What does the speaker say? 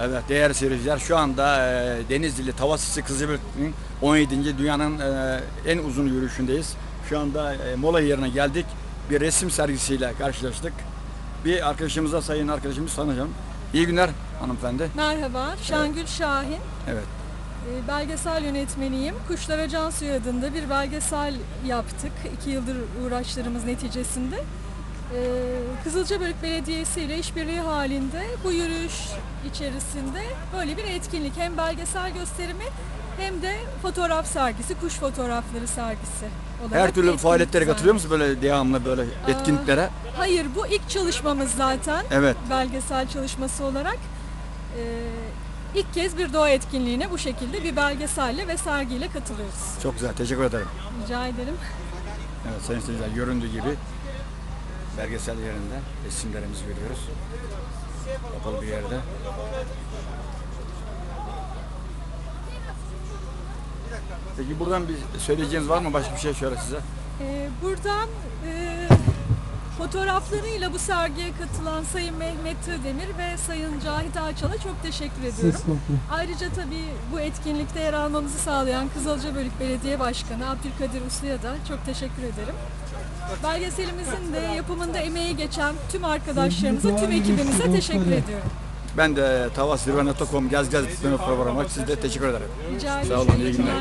Evet değerli seyirciler şu anda e, Denizli Tavasisi Kızılbült'ün 17. dünyanın e, en uzun yürüyüşündeyiz. Şu anda e, mola yerine geldik. Bir resim sergisiyle karşılaştık. Bir arkadaşımıza sayın arkadaşımız tanıyacağım. İyi günler hanımefendi. Merhaba, Şangül Şahin. Evet. Ee, Belgesel yönetmeniyim. Kuşlara Can Suyu adında bir belgesel yaptık. İki yıldır uğraşlarımız neticesinde. Ee, Kızılcabölük Belediyesi ile işbirliği halinde bu yürüyüş içerisinde böyle bir etkinlik. Hem belgesel gösterimi hem de fotoğraf sergisi, kuş fotoğrafları sergisi olarak Her türlü faaliyetlere katılıyor musunuz böyle devamlı böyle etkinliklere? Hayır, bu ilk çalışmamız zaten. Evet. belgesel çalışması olarak e, ilk kez bir doğa etkinliğine bu şekilde bir belgeselle ve sergiyle katılıyoruz. Çok güzel. Teşekkür ederim. Rica ederim. Evet sayın seyirciler göründüğü gibi belgesel yerinde resimlerimizi görüyoruz. Kapalı bir yerde. Peki buradan bir söyleyeceğiniz var mı? Başka bir şey şöyle size. E, buradan e, fotoğraflarıyla bu sergiye katılan Sayın Mehmet Tırdemir ve Sayın Cahit Ağaçal'a çok teşekkür ediyorum. Ayrıca tabii bu etkinlikte yer almamızı sağlayan Kızılcabölük Belediye Başkanı Abdülkadir Uslu'ya da çok teşekkür ederim. Belgeselimizin de yapımında emeği geçen tüm arkadaşlarımıza, tüm ekibimize teşekkür ediyorum. Ben de Tavas Zirve.com Gez Gez programı size de teşekkür ederim. Rica ederim. Sağ olun, iyi günler.